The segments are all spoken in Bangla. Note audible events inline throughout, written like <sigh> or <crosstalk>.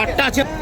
আটটা আছে।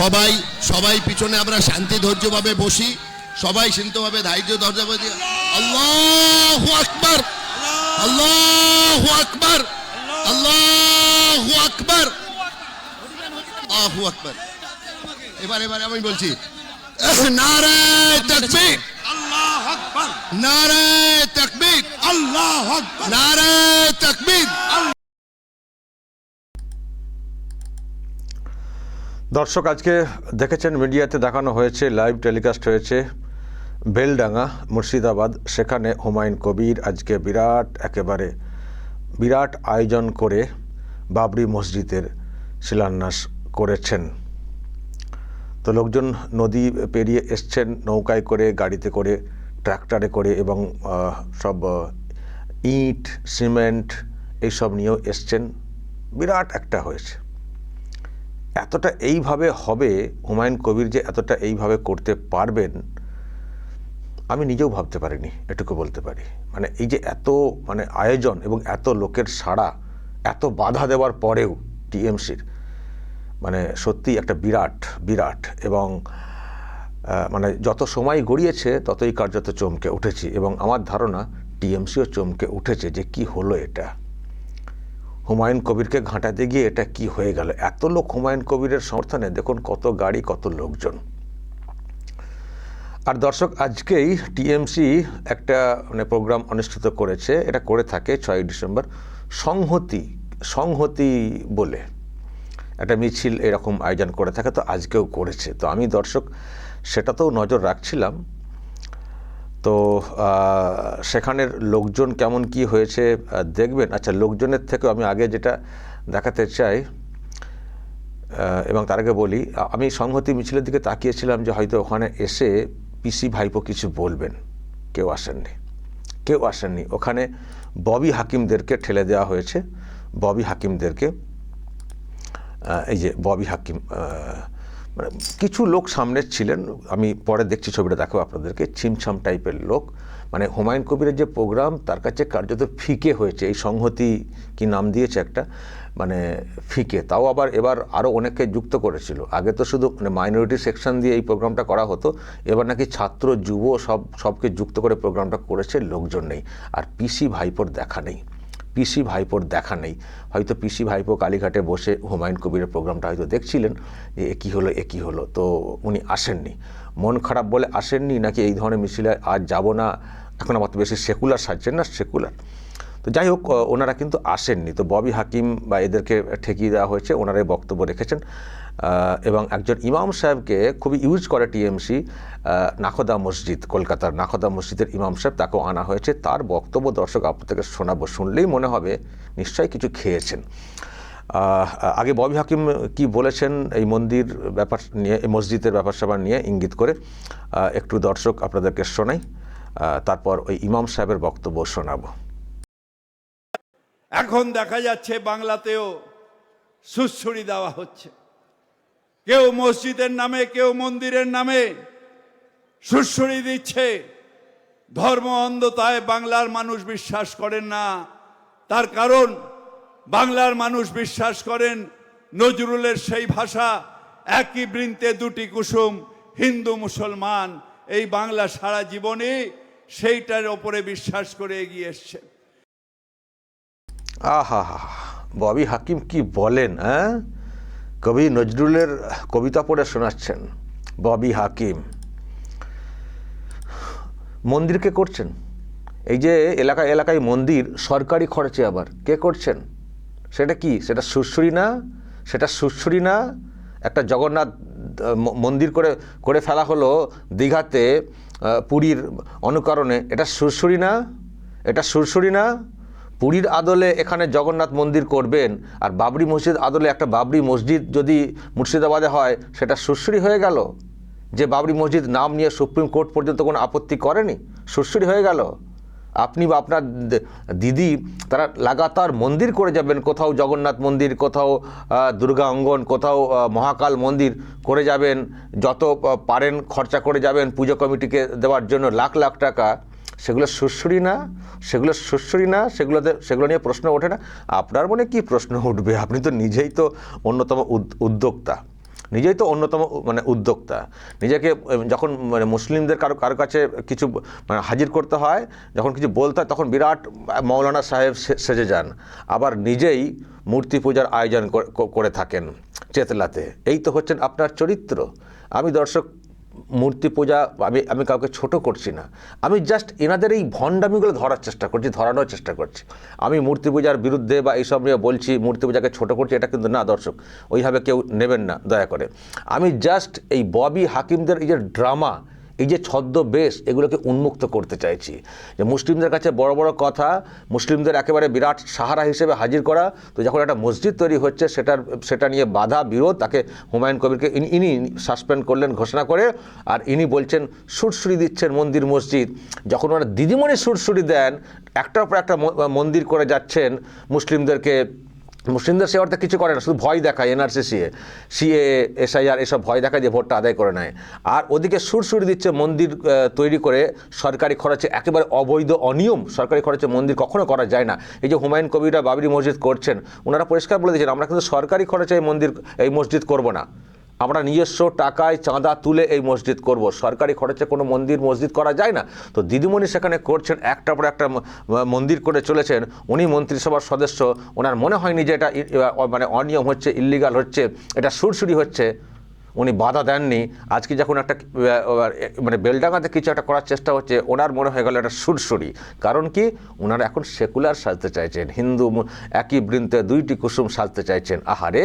সবাই সবাই পিছনে আমরা শান্তি ধৈর্যভাবে বসি সবাই শান্তভাবে ধৈর্য ধৈর্য দিয়ে আল্লাহ আকবার আল্লাহ আকবার আল্লাহ আকবার আল্লাহু আকবার। এবার এবার আমি বলছি নারে তাকবীর আল্লাহ আকবার। নারে তাকবীর আল্লাহ আকবার। নারে তাকবীর। দর্শক, আজকে দেখেছেন মিডিয়াতে দেখানো হয়েছে, লাইভ টেলিকাস্ট হয়েছে বেলডাঙ্গা, মুর্শিদাবাদ। সেখানে হুমায়ুন কবির আজকে বিরাট, একেবারে বিরাট আয়োজন করে বাবরি মসজিদের শিলান্যাস করেছেন। তো লোকজন নদী পেরিয়ে এসছেন, নৌকায় করে, গাড়িতে করে, ট্রাক্টরে করে এবং সব, ইট, সিমেন্ট, এইসব নিয়েও এসছেন। বিরাট একটা হয়েছে। এতটা এইভাবে হবে, হুমায়ুন কবির যে এতটা এইভাবে করতে পারবেন, আমি নিজেও ভাবতে পারিনি, এটুকু বলতে পারি। মানে এই যে এত মানে আয়োজন এবং এত লোকের সাড়া, এত বাধা দেওয়ার পরেও টিএমসির মানে সত্যি একটা বিরাট বিরাট এবং মানে যত সময় গড়িয়েছে ততই কার্যত চমকে উঠেছি এবং আমার ধারণা টিএমসিও চমকে উঠেছে যে কি হলো এটা। হুমায়ুন কবিরকে ঘাঁটাতে গিয়ে এটা কি হয়ে গেল? এত লোক হুমায়ুন কবিরের সমর্থনে, দেখুন কত গাড়ি, কত লোকজন। আর দর্শক, আজকেই টিএমসি একটা মানে প্রোগ্রাম অনুষ্ঠিত করেছে। এটা করে থাকে ছয়ই ডিসেম্বর। সংহতি সংহতি বলে একটা মিছিল এরকম আয়োজন করে থাকে, তো আজকেও করেছে। তো আমি দর্শক, সেটাতেও নজর রাখছিলাম। তো সেখানের লোকজন কেমন কি হয়েছে দেখবেন? আচ্ছা লোকজনের থেকেও আমি আগে যেটা দেখাতে চাই এবং তার আগে বলি আমি সংহতি মিছিলের দিকে তাকিয়েছিলাম যে হয়তো ওখানে এসে পিসি ভাইপো কিছু বলবেন। কেউ আসেননি। কেউ আসেননি। ওখানে ববি হাকিমদেরকে ঠেলে দেওয়া হয়েছে। ববি হাকিমদেরকে এই যে ববি হাকিম মানে কিছু লোক সামনে ছিলেন, আমি পরে দেখছি ছবিটা, দেখো আপনাদেরকে, ছিমছাম টাইপের লোক। মানে হুমায়ুন কবিরের যে প্রোগ্রাম, তার কাছে কার্যত ফিকে হয়েছে, এই সংহতি কি নাম দিয়েছে একটা? মানে ফিকে, তাও আবার এবার আরও অনেককে যুক্ত করেছিল। আগে তো শুধু মানে মাইনরিটি সেকশন দিয়ে এই প্রোগ্রামটা করা হতো, এবার নাকি ছাত্র, যুব সব, সবকে যুক্ত করে প্রোগ্রামটা করেছে, লোকজন নেই। আর পিসি ভাইপোর দেখা নেই। পিসি ভাইপোর দেখা নেই। হয়তো পিসি ভাইপো কালীঘাটে বসে হুমায়ুন কবিরের প্রোগ্রামটা হয়তো দেখছিলেন যে এ কী হলো, এ কী হলো। তো উনি আসেননি। মন খারাপ বলে আসেননি, নাকি এই ধরনের মিছিলে আজ যাব না? এখন আমার তো বেশি সেকুলার সাজছেন না, সেকুলার। তো যাই হোক ওনারা কিন্তু আসেননি। তো ববি হাকিম বা এদেরকে ঠেকিয়ে দেওয়া হয়েছে, ওনারাই বক্তব্য রেখেছেন। এবং একজন ইমাম সাহেবকে খুবই ইউজ করে টিএমসি নাখোদা মসজিদ, কলকাতার নাখোদা মসজিদের ইমাম সাহেব তাকেও আনা হয়েছে। তার বক্তব্য দর্শক আপনাদেরকে শোনাবো। শুনলেই মনে হবে নিশ্চয়ই কিছু খেয়েছেন। আগে ববি হাকিম কি বলেছেন এই মন্দির ব্যাপার নিয়ে, এই মসজিদের ব্যাপার স্যাপার নিয়ে ইঙ্গিত করে একটু দর্শক আপনাদেরকে শোনাই তারপর ওই ইমাম সাহেবের বক্তব্য শোনাবো। এখন দেখা যাচ্ছে বাংলাতেও সুশ্রুড়ি দেওয়া হচ্ছে। কেউ মসজিদের নামে, কেউ মন্দিরের নামে সুশ্রুড়ি দিচ্ছে। ধর্ম অন্ধতায় বাংলার মানুষ বিশ্বাস করেন না। তার কারণ, বাংলার মানুষ বিশ্বাস করেন নজরুলের সেই ভাষা, একই বৃন্তে দুটি কুসুম, হিন্দু, মুসলমান। এই বাংলা সারা জীবনে সেইটার ওপরে বিশ্বাস করে এগিয়ে এসছেন আহা, ববি হাকিম কি বলেন হ্যাঁ? কবি নজরুলের কবিতা পড়ে শোনাচ্ছেন ববি হাকিম। মন্দির কে করছেন? এই যে এলাকা এলাকায় মন্দির, সরকারি খরচে আবার। কে করছেন? সেটা কি? সেটা সুশ্রী না? সেটা সুশ্রী না? একটা জগন্নাথ মন্দির করে করে ফেলা হলো দীঘাতে পুরীর অনুকরণে। এটা সুরসুরি না? এটা সুরসুরি না? পুরীর আদলে এখানে জগন্নাথ মন্দির করবেন, আর বাবরি মসজিদ আদলে একটা বাবরি মসজিদ যদি মুর্শিদাবাদে হয়, সেটা সুরসুরি হয়ে গেল? যে বাবরি মসজিদ নাম নিয়ে সুপ্রিম কোর্ট পর্যন্ত কোনো আপত্তি করেনি? সুরসুরি হয়ে গেল? আপনি বা আপনার দিদি তারা লাগাতার মন্দির করে যাবেন, কোথাও জগন্নাথ মন্দির, কোথাও দুর্গা অঙ্গন, কোথাও মহাকাল মন্দির করে যাবেন, যত পারেন খরচা করে যাবেন, পুজো কমিটিকে দেওয়ার জন্য লাখ লাখ টাকা। সেগুলো সুশ্রী না, সেগুলো সুশ্রী না, সেগুলোতে, সেগুলো নিয়ে প্রশ্ন ওঠে না। আপনার মনে কি প্রশ্ন উঠবে? আপনি তো নিজেই তো অন্যতম উদ্যোক্তা। নিজেই তো অন্যতম মানে উদ্যোক্তা। নিজেকে যখন মানে মুসলিমদের কারও কারও কাছে কিছু মানে হাজির করতে হয়, যখন কিছু বলতে হয়, তখন বিরাট মৌলানা সাহেব সেজে যান। আবার নিজেই মূর্তি পূজার আয়োজন করে- করে থাকেন চেতলাতে। এই তো হচ্ছেন আপনার চরিত্র। আমি দর্শক মূর্তি পূজা আমি আমি কাউকে ছোট করছি না। আমি জাস্ট এনাদের এই ভণ্ডামিগুলো ধরার চেষ্টা করছি, ধরানোর চেষ্টা করছি। আমি মূর্তি পূজার বিরুদ্ধে বা এইসব নিয়ে বলছি, মূর্তি পূজাকে ছোট করছি, এটা কিন্তু না দর্শক, ওইভাবে কেউ নেবেন না, দয়া করে। আমি জাস্ট এই ববি হাকিমদের এই যে ড্রামা এই যে ছদ্মবেশ, এগুলোকে উন্মুক্ত করতে চাইছি। যে মুসলিমদের কাছে বড় বড় কথা, মুসলিমদের একেবারে বিরাট সাহারা হিসেবে হাজির করা, তো যখন একটা মসজিদ তৈরি হচ্ছে, সেটার, সেটা নিয়ে বাধা, বিরোধ, তাকে হুমায়ুন কবিরকে ইনি সাসপেন্ড করলেন ঘোষণা করে, আর ইনি বলছেন সুরসুরি দিচ্ছেন মন্দির, মসজিদ। যখন ওনারা দিদিমণি সুরসুরি দেন, একটার পর একটা মন্দির করে যাচ্ছেন মুসলিমদেরকে মুসলিমদের সে অর্থে কিছু করে না, শুধু ভয় দেখায় এনআরসি সিএ সিএ, এসআইআর এসব ভয় দেখায় যে ভোটটা আদায় করে নেয়। আর ওদিকে সুরসুরি দিচ্ছে মন্দির তৈরি করে সরকারি খরচে একেবারে অবৈধ, অনিয়ম সরকারি খরচে মন্দির কখনো করা যায় না। এই যে হুমায়ুন কবিরা বাবরি মসজিদ করছেন, ওনারা পরিষ্কার বলে দিয়েছেন, আমরা কিন্তু সরকারি খরচে এই মন্দির, এই মসজিদ করব না। আমরা নিজস্ব টাকায় চাঁদা তুলে এই মসজিদ করব। সরকারি খরচে কোনো মন্দির, মসজিদ করা যায় না। তো দিদিমণি সেখানে করছেন একটা পর একটা মন্দির করে চলেছেন। উনি মন্ত্রিসভার সদস্য। ওনার মনে হয়নি যে এটা মানে অনিয়ম হচ্ছে ইল্লিগাল হচ্ছে, এটা সুরসুরি হচ্ছে। উনি বাধা দেননি। আজকে যখন একটা মানে বেলডাঙ্গাতে কিছু একটা করার চেষ্টা হচ্ছে, ওনার মনে হয়ে গেল এটা সুরসুরি। কারণ কি? ওনারা এখন সেকুলার সাজতে চাইছেন, হিন্দু একই বৃন্তে দুইটি কুসুম সাজতে চাইছেন। আহারে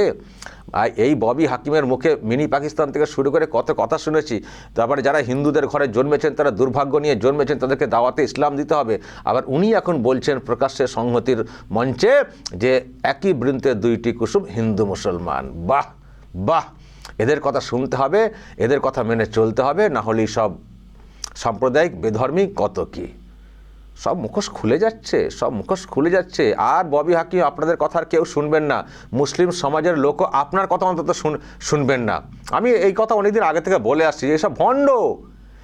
এই ববি হাকিমের মুখে মিনি পাকিস্তান থেকে শুরু করে কত কথা শুনেছি। তারপরে যারা হিন্দুদের ঘরে জন্মেছেন, তারা দুর্ভাগ্য নিয়ে জন্মেছেন, তাদেরকে দাওয়াতে ইসলাম দিতে হবে। আবার উনি এখন বলছেন প্রকাশ্যে সংহতির মঞ্চে যে একই বৃন্তে দুইটি কুসুম হিন্দু মুসলমান। বাহ! বাহ! এদের কথা শুনতে হবে, এদের কথা মেনে চলতে হবে, না হলেই সব সাম্প্রদায়িক, বেধর্মিক, কত কি? সব মুখোশ খুলে যাচ্ছে, সব মুখোশ খুলে যাচ্ছে। আর ববি হাকিম, আপনাদের কথা আর কেউ শুনবেন না। মুসলিম সমাজের লোকও আপনার কথা অন্তত শুন- শুনবেন না। আমি এই কথা অনেকদিন আগে থেকে বলে আসছি এসব ভণ্ড!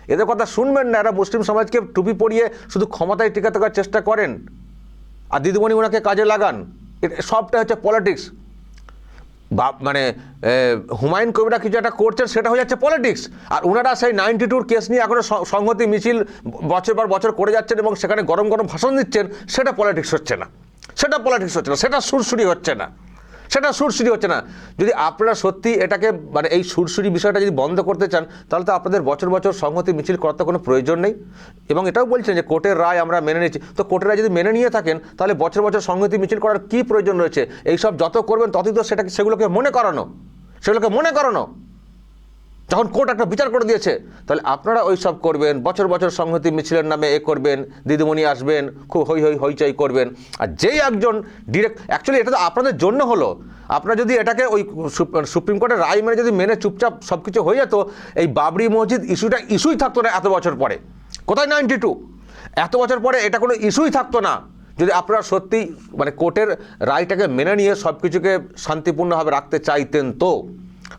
এদের কথা শুনবেন না, এরা মুসলিম সমাজকে টুপি পরিয়ে শুধু ক্ষমতায় টিকে থাকার চেষ্টা করেন। আর দিদিমণি ওনাকে কাজে লাগান। সবটা হচ্ছে পলিটিক্স। বা মানে হুমায়ুন কবিরা কিছু একটা করছেন, সেটা হয়ে যাচ্ছে পলিটিক্স আর ওনারা সেই নাইনটি টুর কেস নিয়ে এখনও সংহতি মিছিল বছর পর বছর করে যাচ্ছেন এবং সেখানে গরম গরম ভাষণ দিচ্ছেন, সেটা পলিটিক্স হচ্ছে না। সেটা পলিটিক্স হচ্ছে না, সেটা সুরসুরি হচ্ছে না। সেটা সুরসুরি হচ্ছে না। যদি আপনারা সত্যি এটাকে মানে এই সুরসুরি বিষয়টা যদি বন্ধ করতে চান, তাহলে তো আপনাদের বছর বছর সংহতি মিছিল করার তো কোনো প্রয়োজন নেই। এবং এটাও বলছেন যে কোর্টের রায় আমরা মেনে নিচ্ছি তো কোর্টের রায় যদি মেনে নিয়ে থাকেন, তাহলে বছর বছর সংহতি মিছিল করার কী প্রয়োজন রয়েছে? এইসব যত করবেন, ততই তো সেটাকে, সেগুলোকে মনে করানো। সেগুলোকে মনে করানো। যখন কোর্ট একটা বিচার করে দিয়েছে, তাহলে আপনারা ওই সব করবেন, বছর বছর সংহতি মিছিলের নামে এ করবেন, দিদিমণি আসবেন, খুব হই হই হইচই করবেন। আর যেই একজন ডিরেক্ট অ্যাকচুয়ালি এটা তো আপনাদের জন্য হলো। আপনারা যদি এটাকে ওই সুপ্রিম কোর্টের রায় মেনে যদি মেনে চুপচাপ সব কিছু হয়ে যেত, এই বাবরি মসজিদ ইস্যুটা ইস্যুই থাকতো না এত বছর পরে। কোথায় নাইনটি টু? এত বছর পরে এটা কোনো ইস্যুই থাকতো না। যদি আপনারা সত্যি মানে কোর্টের রায়টাকে মেনে নিয়ে সব কিছুকে শান্তিপূর্ণভাবে রাখতে চাইতেন তো।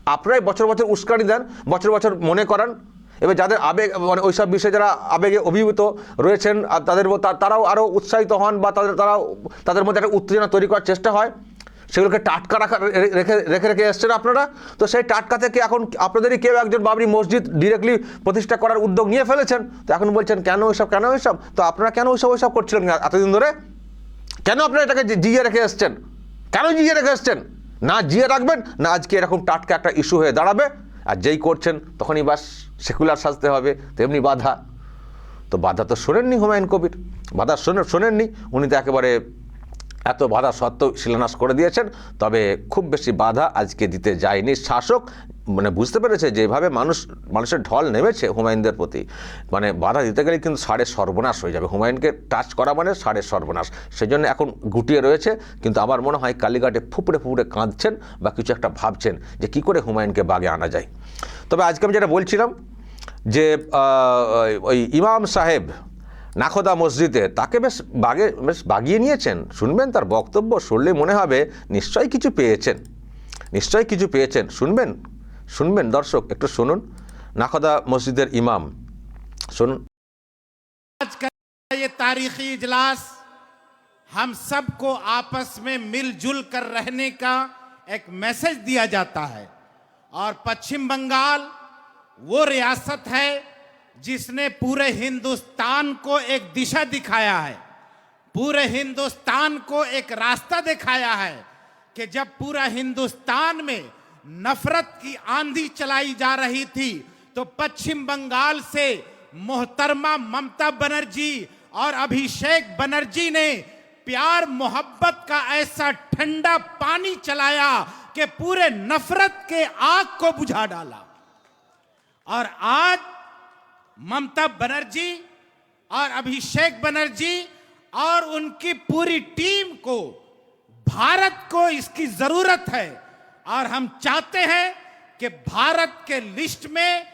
আপনারাই বছর বছর উস্কানি দেন, বছর বছর মনে করান। এবার যাদের আবেগ মানে ওইসব বিষয়ে যারা আবেগে অভিভূত রয়েছেন, আর তাদের তারাও আরও উৎসাহিত হন বা তাদের, তারাও তাদের মধ্যে একটা উত্তেজনা তৈরি করার চেষ্টা হয়। সেগুলোকে টাটকা রাখা রেখে রেখে রেখে এসছেন আপনারা। তো সেই টাটকা থেকে এখন আপনাদেরই কেউ একজন বাবরি মসজিদ ডিরেক্টলি প্রতিষ্ঠা করার উদ্যোগ নিয়ে ফেলেছেন। তো এখন বলছেন, কেন ওইসব কেন ওইসব? তো আপনারা কেন ওইসব ওইসব করছিলেন এতদিন ধরে? কেন আপনারা এটাকে জি- জিইয়ে রেখে এসছেন? কেন জিইয়ে রেখে এসছেন? না জিয়ে রাখবেন, না আজকে এরকম টাটকা একটা ইস্যু হয়ে দাঁড়াবে। আর যেই করছেন, তখনই বাস সেকুলার সাজতে হবে, তেমনি বাধা। তো বাধা তো শোনেননি হুমায়ুন কবির। বাধা শোনে, শোনেননি, উনি তো একেবারে এত বাধা সত্ত্বেও শিলান্যাস করে দিয়েছেন। তবে খুব বেশি বাধা আজকে দিতে যায়নি শাসক। মানে বুঝতে পেরেছে যেভাবে মানুষ, মানুষের ঢল নেমেছে হুমায়ুনদের প্রতি। মানে বাধা দিতে গেলে কিন্তু সাড়ে সর্বনাশ হয়ে যাবে। হুমায়ুনকে টাচ করা মানে সাড়ে সর্বনাশ। সেই জন্য এখন গুটিয়ে রয়েছে, কিন্তু আমার মনে হয় কালীঘাটে ফুপড়ে ফুপড়ে কাঁদছেন বা কিছু একটা ভাবছেন যে কি করে হুমায়ুনকে বাগে আনা যায়। তবে আজকে আমি যেটা বলছিলাম যে ওই ইমাম সাহেব নাখোদা মসজিদে তাকে বেশ বাগে, বেশ বাগিয়ে নিয়েছেন। শুনবেন তার বক্তব্য শুনলে মনে হবে নিশ্চয়ই কিছু পেয়েছেন। নিশ্চয়ই কিছু পেয়েছেন। শুনবেন শুনবেন দর্শক একটু শুনুন নাখোদা মসজিদের ইমাম শুনুন आज का ये तारीखी इजलास हम सबको आपस में मिलजुल कर रहने का एक मैसेज दिया जाता है और पश्चिम बंगाल वो रियासत है जिसने पूरे हिंदुस्तान को एक दिशा दिखाया है पूरे हिंदुस्तान को एक रास्ता दिखाया है कि जब पूरा हिंदुस्तान में नफरत की आंधी चलाई जा रही थी। तो पश्चिम बंगाल से मोहतरमा ममता बनर्जी और अभिषेक बनर्जी ने प्यार मोहब्बत का ऐसा ठंडा पानी चलाया कि पूरे नफरत के आग को बुझा डाला। और आज ममता बनर्जी और अभिषेक बनर्जी और उनकी पूरी टीम को, भारत को इसकी ज़रूरत है। और हम चाहते हैं कि भारत के लिस्ट में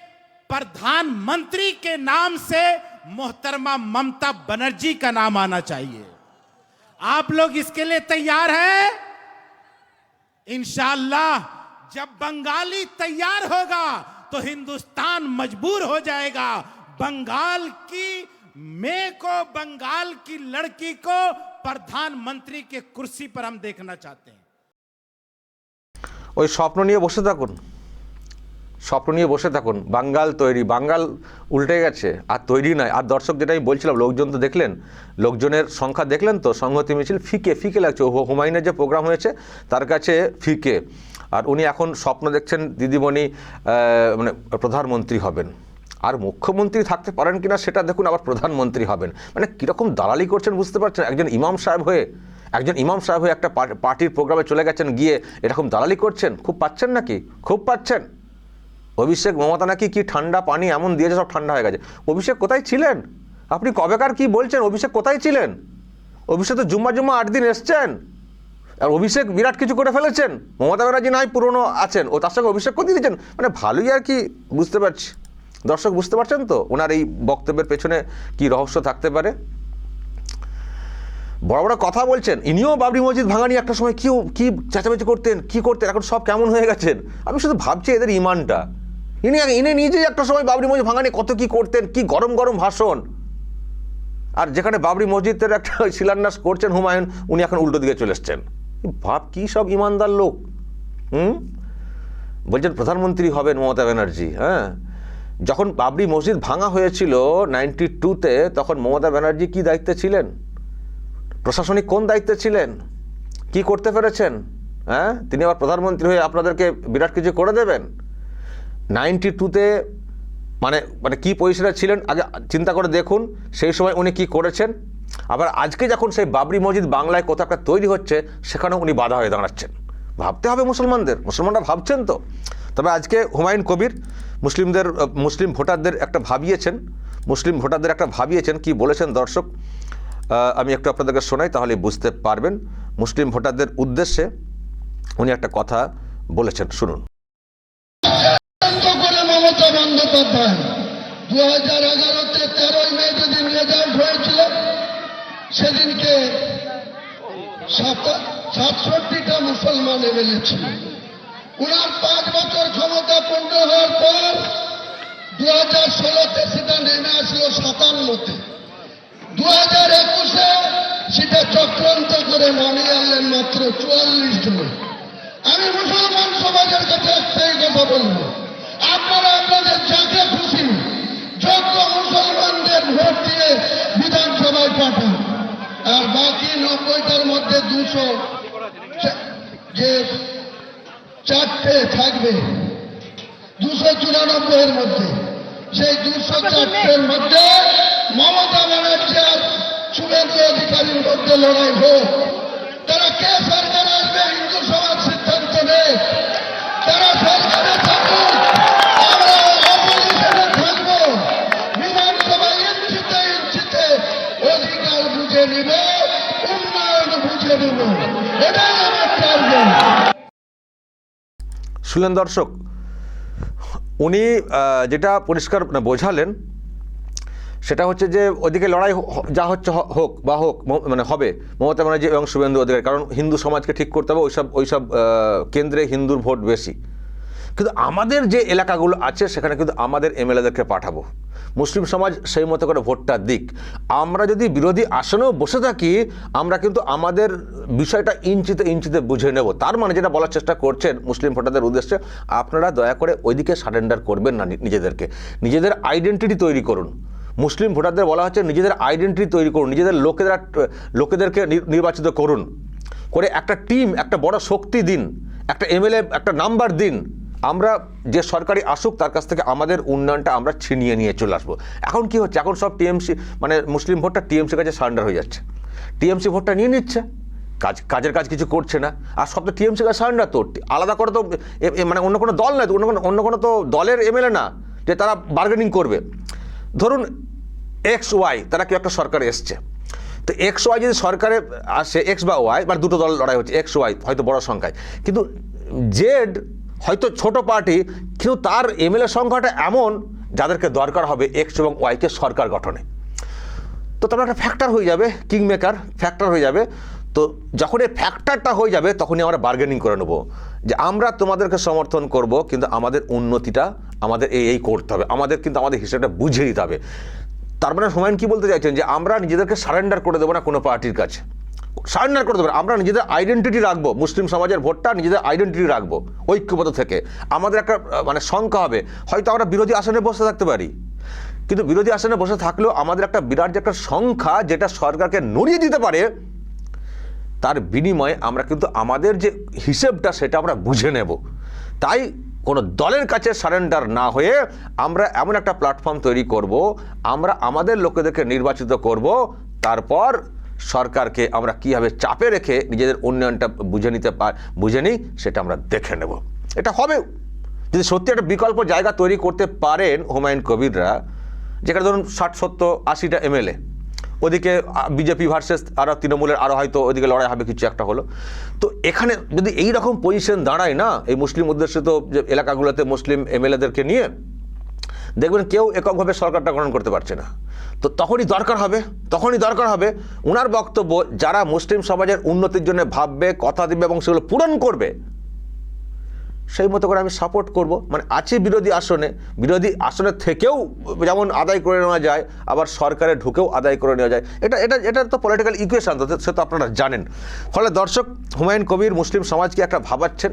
प्रधानमंत्री के नाम से मोहतरमा ममता बनर्जी का नाम आना चाहिए। आप लोग इसके लिए तैयार हैं? इंशाल्लाह, जब बंगाली तैयार होगा तो हिंदुस्तान मजबूर हो जाएगा। बंगाल की, मैं को, बंगाल की लड़की को प्रधानमंत्री के कुर्सी पर हम देखना चाहते हैं। ওই স্বপ্ন নিয়ে বসে থাকুন। স্বপ্ন নিয়ে বসে থাকুন। বাঙ্গাল তৈরি। বাঙ্গাল উল্টে গেছে। আর তৈরি নয়। আর দর্শক যেটা আমি বলছিলাম, লোকজন তো দেখলেন। লোকজনের সংখ্যা দেখলেন তো, সংহতি মিছিল ফিকে ফিকে লাগছে। ও হুমায়ুনের যে প্রোগ্রাম হয়েছে, তার কাছে ফিকে। আর উনি এখন স্বপ্ন দেখছেন দিদিমণি মানে প্রধানমন্ত্রী হবেন। আর মুখ্যমন্ত্রী থাকতে পারেন কিনা, সেটা দেখুন আবার প্রধানমন্ত্রী হবেন। মানে কীরকম দালালি করছেন বুঝতে পারছেন? একজন ইমাম সাহেব হয়ে একজন ইমাম সাহেব হয়ে একটা পার- পার্টির প্রোগ্রামে চলে গেছেন, গিয়ে এরকম দালালি করছেন? খুব পাচ্ছেন নাকি? খুব পাচ্ছেন? অভিষেক মমতা নাকি কি ঠান্ডা পানি এমন দিয়েছে, সব ঠান্ডা হয়ে গেছে। অভিষেক কোথায় ছিলেন? আপনি কবেকার কি বলছেন? অভিষেক কোথায় ছিলেন? অভিষেক তো জুম্মা জুম্মা আট দিন এসছেন। আর অভিষেক বিরাট কিছু করে ফেলেছেন। মমতা ব্যানার্জি নয় পুরনো আছেন। ও তার সঙ্গে অভিষেক করে দিয়েছেন? মানে ভালোই আর কি বুঝতে পারছি। দর্শক বুঝতে পারছেন তো? ওনার এই বক্তব্যের পেছনে কি রহস্য থাকতে পারে? বড় বড় কথা বলছেন। ইনিও বাবরি মসজিদ ভাঙানি একটা সময় কি কি চেঁচামেচি করতেন, কি করতেন, এখন সব কেমন হয়ে গেছেন? আমি শুধু ভাবছি এদের ইমানটা। ইনি ইনি নিজেই একটা সময় বাবরি মসজিদ ভাঙানি কত কি করতেন, কি গরম গরম ভাষণ। আর যেখানে বাবরি মসজিদের একটা <laughs> শিলান্যাস করছেন হুমায়ুন, উনি এখন উল্টো দিকে চলে এসছেন। ভাব কি সব ইমানদার লোক। হুম? বলছেন প্রধানমন্ত্রী হবেন মমতা ব্যানার্জি হ্যাঁ? যখন বাবরি মসজিদ ভাঙা হয়েছিল নাইনটি টুতে, তখন মমতা ব্যানার্জি কি দায়িত্বে ছিলেন? প্রশাসনিক কোন দায়িত্বে ছিলেন? কি করতে পেরেছেন? হ্যাঁ? তিনি আবার প্রধানমন্ত্রী হয়ে আপনাদেরকে বিরাট কিছু করে দেবেন? নাইনটি টুতে মানে মানে কী পজিশনে ছিলেন? আগে চিন্তা করে দেখুন, সেই সময় উনি কি করেছেন। আবার আজকে যখন সেই বাবরি মসজিদ বাংলায় কোথাও একটা তৈরি হচ্ছে, সেখানেও উনি বাধা হয়ে দাঁড়াচ্ছেন। ভাবতে হবে মুসলমানদের, মুসলমানরা ভাবছেন তো। তবে আজকে হুমায়ুন কবির মুসলিমদের, মুসলিম ভোটারদের একটা ভাবিয়েছেন, মুসলিম ভোটারদের একটা ভাবিয়েছেন, কি বলেছেন দর্শক? আমি একটু আপনাদেরকে শোনাই, তাহলে বুঝতে পারবেন। মুসলিম ভোটারদের উদ্দেশ্যে উনি একটা কথা বলেছেন, শুনুন। মমতা বন্দ্যোপাধ্যায় দু হাজার এগারোতে তেরোই মে যেদিন রেজাল্ট হয়েছিল, সেদিনকে সাত- সাতষট্টিটা মুসলমান এমএলএ ছিল। উনার পাঁচ বছর ক্ষমতা পূর্ণ হওয়ার পর দু হাজার ষোলোতে সেটা নেমে আসলো সাতান্নতে। দু হাজার একুশে সেটা চক্রান্ত করে নামিয়ে আনলেন মাত্র চুয়াল্লিশ জন। আমি মুসলমান সমাজের কাছে একটাই কথা বলব। আপনারা আপনাদের যাকে খুশি যোগ্য মুসলমানদের ভোট দিয়ে বিধানসভায় পাঠান। আর বাকি নব্বইটার মধ্যে দুশো যে চারটে থাকবে দুশো চুরানব্বই এর মধ্যে সেই দুশো চারটের মধ্যে মমতা শুভেন্দু অধিকারীর মধ্যে লড়াই হোক তারা কে আসবে হিন্দু সমাজ সিদ্ধান্ত তারা সরকারে শুনলেন দর্শক, উনি যেটা পরিষ্কার মানে বোঝালেন সেটা হচ্ছে যে ওদিকে লড়াই যা হচ্ছে হোক বা হোক মানে হবে। মমতা ব্যানার্জি এবং শুভেন্দু অধিকারী, কারণ হিন্দু সমাজকে ঠিক করতে হবে, ওইসব ওইসব কেন্দ্রে হিন্দুর ভোট বেশি। কিন্তু আমাদের যে এলাকাগুলো আছে, সেখানে কিন্তু আমাদের এমএলএদেরকে পাঠাবো। মুসলিম সমাজ সেই মতো করে ভোটটা দিক। আমরা যদি বিরোধী আসনেও বসে থাকি, আমরা কিন্তু আমাদের বিষয়টা ইঞ্চিতে ইঞ্চিতে বুঝে নেব। তার মানে যেটা বলার চেষ্টা করছেন মুসলিম ভোটারদের উদ্দেশ্যে, আপনারা দয়া করে ওইদিকে সারেন্ডার করবেন নি- নিজেদেরকে। নিজেদের আইডেন্টিটি তৈরি করুন। মুসলিম ভোটারদের বলা হচ্ছে নিজেদের আইডেন্টিটি তৈরি করুন, নিজেদের লোকেদের লোকেদেরকে নির- নির্বাচিত করুন। করে একটা টিম একটা বড় শক্তি দিন, একটা এমএলএ একটা নাম্বার দিন। আমরা যে সরকারি আসুক, তার কাছ থেকে আমাদের উন্নয়নটা আমরা ছিনিয়ে নিয়ে চলে আসব। এখন কি হচ্ছে? এখন সব টিএমসি মানে মুসলিম ভোটটা টিএমসির কাছে সারেন্ডার হয়ে যাচ্ছে। টিএমসি ভোটটা নিয়ে নিচ্ছে। কাজ, কাজের কাজ কিছু করছে না। আর সব তো টিএমসি কাছে সারেন্ডার তো। আলাদা করে তো মানে অন্য কোনো দল নয়, অন্য কোনো অন্য কোনো তো দলের এমএলএ না, যে তারা বার্গেনিং করবে। ধরুন এক্স ওয়াই তারা কেউ একটা সরকারে এসছে। তো এক্স ওয়াই যদি সরকারে আসে এক্স বা ওয়াই মানে দুটো দল লড়াই হচ্ছে এক্স ওয়াই হয়তো বড় সংখ্যায়। কিন্তু জেড হয়তো ছোট পার্টি, কিন্তু তার এমএলএ সংখ্যাটা এমন যাদেরকে দরকার হবে এক্স এবং ওয়াইকে সরকার গঠনে। তো তোমরা একটা ফ্যাক্টর হয়ে যাবে কিং মেকার ফ্যাক্টর হয়ে যাবে। তো যখন এই ফ্যাক্টরটা হয়ে যাবে, তখনই আমরা বার্গেনিং করে নেব। যে আমরা তোমাদেরকে সমর্থন করব, কিন্তু আমাদের উন্নতিটা আমাদের এই এই করতে হবে। আমাদের কিন্তু আমাদের হিসেবটা বুঝিয়ে দিতে হবে। তার মানে হুমায়ুন কি বলতে চাইছেন? যে আমরা নিজেদেরকে সারেন্ডার করে দেবো না কোনো পার্টির কাছে। সারেন্ডার করে দেবো। আমরা নিজেদের আইডেন্টিটি রাখব। মুসলিম সমাজের ভোটটা নিজেদের আইডেন্টিটি রাখব, ঐক্যবদ্ধ থেকে। আমাদের একটা মানে সংখ্যা হবে। হয়তো আমরা বিরোধী আসনে বসে থাকতে পারি। কিন্তু বিরোধী আসনে বসে থাকলেও আমাদের একটা বিরাট যে একটা সংখ্যা যেটা সরকারকে নড়িয়ে দিতে পারে, তার বিনিময়ে আমরা কিন্তু আমাদের যে হিসেবটা, সেটা আমরা বুঝে নেব। তাই কোনো দলের কাছে সারেন্ডার না হয়ে আমরা এমন একটা প্ল্যাটফর্ম তৈরি করব, আমরা আমাদের লোকেদেরকে নির্বাচিত করব, তারপর সরকারকে আমরা কীভাবে চাপে রেখে নিজেদের উন্নয়নটা বুঝে নিতে পার বুঝে নিই সেটা আমরা দেখে নেব। এটা হবেও যদি সত্যি একটা বিকল্প জায়গা তৈরি করতে পারেন হুমায়ুন কবিররা, যেখানে ধরুন ষাট, সত্তর, আশিটা এমএলএ ওদিকে বিজেপি ভার্সেস আরও তৃণমূলের আরও হয়তো ওদিকে লড়াই হবে, কিছু একটা হলো। তো এখানে যদি এই রকম পজিশন দাঁড়ায় না, এই মুসলিম উদ্দেশ্যে তো যে এলাকাগুলোতে মুসলিম এমএলএদেরকে নিয়ে, দেখবেন কেউ এককভাবে সরকারটা গ্রহণ করতে পারছে না। তো তখনই দরকার হবে, তখনই দরকার হবে ওনার বক্তব্য যারা মুসলিম সমাজের উন্নতির জন্য ভাববে, কথা দিবে এবং সেগুলো পূরণ করবে সেই মতো করে আমি সাপোর্ট করব। মানে আছে বিরোধী আসনে। বিরোধী আসনের থেকেও যেমন আদায় করে নেওয়া যায়, আবার সরকারে ঢুকেও আদায় করে নেওয়া যায়। এটা এটা এটা তো পলিটিক্যাল ইকুয়েশন তো সে তো আপনারা জানেন। ফলে দর্শক, হুমায়ুন কবির মুসলিম সমাজকে একটা ভাবাচ্ছেন?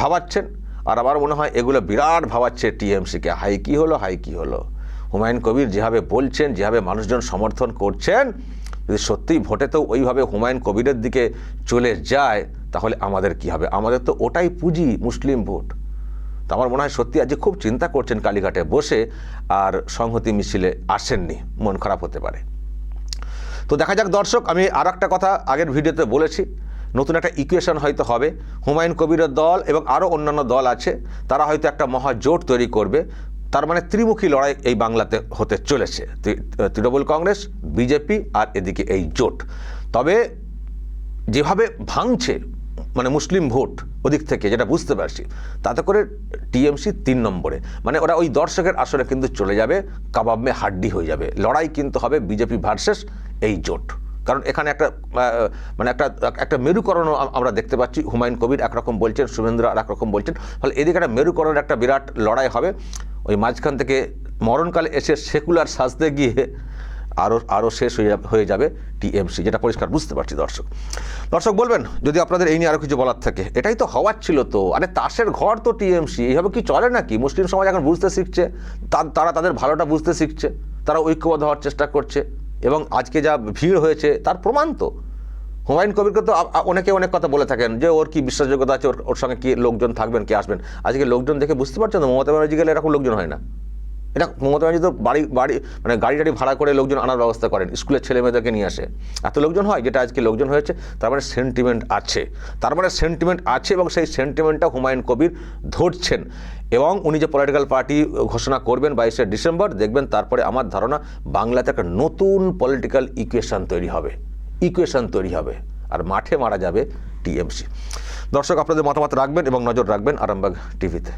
ভাবাচ্ছেন? আর আমার মনে হয় এগুলো বিরাট ভাবাচ্ছে টিএমসিকে। হাই কি হলো, হাই কি হলো? হুমায়ুন কবির যেভাবে বলছেন, যেভাবে মানুষজন সমর্থন করছেন, যদি সত্যিই ভোটে তো ওইভাবে হুমায়ুন কবিরের দিকে চলে যায় তাহলে আমাদের কি হবে? আমাদের তো ওটাই পুঁজি, মুসলিম ভোট। তো আমার মনে হয় সত্যি আজকে খুব চিন্তা করছেন কালীঘাটে বসে আর সংহতি মিছিলে আসেননি। মন খারাপ হতে পারে। তো দেখা যাক দর্শক, আমি আর একটা কথা আগের ভিডিওতে বলেছি। নতুন একটা ইকুয়েশন হয়তো হবে। হুমায়ুন কবিরের দল এবং আরও অন্যান্য দল আছে, তারা হয়তো একটা মহাজোট তৈরি করবে। তার মানে ত্রিমুখী লড়াই এই বাংলাতে হতে চলেছে। তৃণমূল কংগ্রেস, বিজেপি আর এদিকে এই জোট। তবে যেভাবে ভাঙছে মানে মুসলিম ভোট ওদিক থেকে যেটা বুঝতে পারছি, তাতে করে টিএমসি তিন নম্বরে। মানে ওরা ওই দর্শকের আসলে কিন্তু চলে যাবে কাবাব মে হাড্ডি হয়ে যাবে। লড়াই কিন্তু হবে বিজেপি ভার্সেস এই জোট। কারণ এখানে একটা মানে একটা একটা মেরুকরণও আমরা দেখতে পাচ্ছি। হুমায়ুন কবির একরকম বলছেন শুভেন্দ্র আর একরকম বলছেন। ফলে এদিকে একটা মেরুকরণের একটা বিরাট লড়াই হবে। ওই মাঝখান থেকে মরণকালে এসে সেকুলার সাজতে গিয়ে আরও আরও শেষ হয়ে হয়ে যাবে টিএমসি, যেটা পরিষ্কার বুঝতে পারছি দর্শক। দর্শক বলবেন, যদি আপনাদের এই নিয়ে আরও কিছু বলার থাকে, এটাই তো হওয়ার ছিল তো। আরে তাসের ঘর তো টিএমসি, এইভাবে কি চলে নাকি? মুসলিম সমাজ এখন বুঝতে শিখছে তারা তাদের ভালোটা বুঝতে শিখছে, তারা ঐক্যবদ্ধ হওয়ার চেষ্টা করছে, এবং আজকে যা ভিড় হয়েছে, তার প্রমাণ তো। হুমায়ুন কবিরকে তো অনেকে অনেক কথা বলে থাকেন, যে ওর কি বিশ্বাসযোগ্যতা আছে, ওর ওর সঙ্গে কি লোকজন থাকবেন, কে আসবেন? আজকে লোকজন দেখে বুঝতে পারছেন তো, মমতা ব্যানার্জি গেলে এরকম লোকজন হয় না। এটা মমতা ব্যানার্জি তো বাড়ি বাড়ি মানে গাড়ি টাড়ি ভাড়া করে লোকজন আনার ব্যবস্থা করেন, স্কুলের ছেলে মেয়েদেরকে নিয়ে আসে। এত লোকজন হয়, যেটা আজকে লোকজন হয়েছে, তার মানে সেন্টিমেন্ট আছে। তার মানে সেন্টিমেন্ট আছে এবং সেই সেন্টিমেন্টটা হুমায়ুন কবির ধরছেন। এবং উনি যে পলিটিক্যাল পার্টি ঘোষণা করবেন বাইশে ডিসেম্বর, দেখবেন তারপরে আমার ধারণা বাংলাতে একটা নতুন পলিটিক্যাল ইকুয়েশন তৈরি হবে। ইকুয়েশন তৈরি হবে। আর মাঠে মারা যাবে টিএমসি। দর্শক, আপনাদের মতামত রাখবেন এবং নজর রাখবেন আরামবাগ টিভিতে।